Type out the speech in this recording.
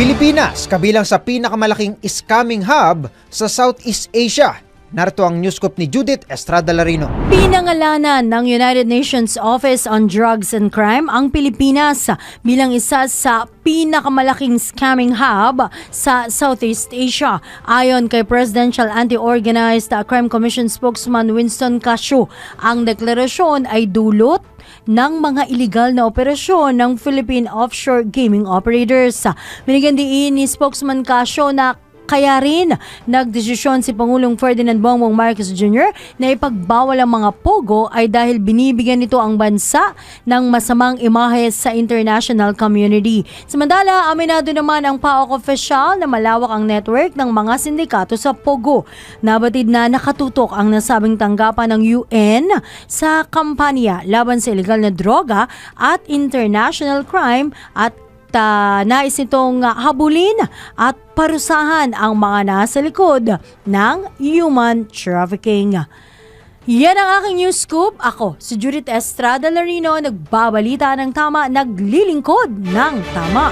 Pilipinas, kabilang sa pinakamalaking scamming hub sa Southeast Asia. Narito ang newscoop ni Judith Estrada Larino. Pinangalanan ng United Nations Office on Drugs and Crime ang Pilipinas bilang isa sa pinakamalaking scamming hub sa Southeast Asia. Ayon kay Presidential Anti-Organized Crime Commission spokesman Winston Casio, ang deklarasyon ay dulot ng mga illegal na operasyon ng Philippine offshore gaming operators. Binigyan diin ni spokesman Casio na kaya rin nagdesisyon si Pangulong Ferdinand Bongbong Marcos Jr. na ipagbawal ang mga pogo ay dahil binibigyan nito ang bansa ng masamang imahe sa international community. Samantala, aminado naman ang PAOK official na malawak ang network ng mga sindikato sa pogo. Nabatid na nakatutok ang nasabing tanggapan ng UN sa kampanya laban sa illegal na droga at international crime at ta nais nitong uh, habulin at parusahan ang mga nasa likod ng human trafficking. Yan ang aking news scoop. Ako, si Judith Estrada Larino, nagbabalita ng tama, naglilingkod ng tama.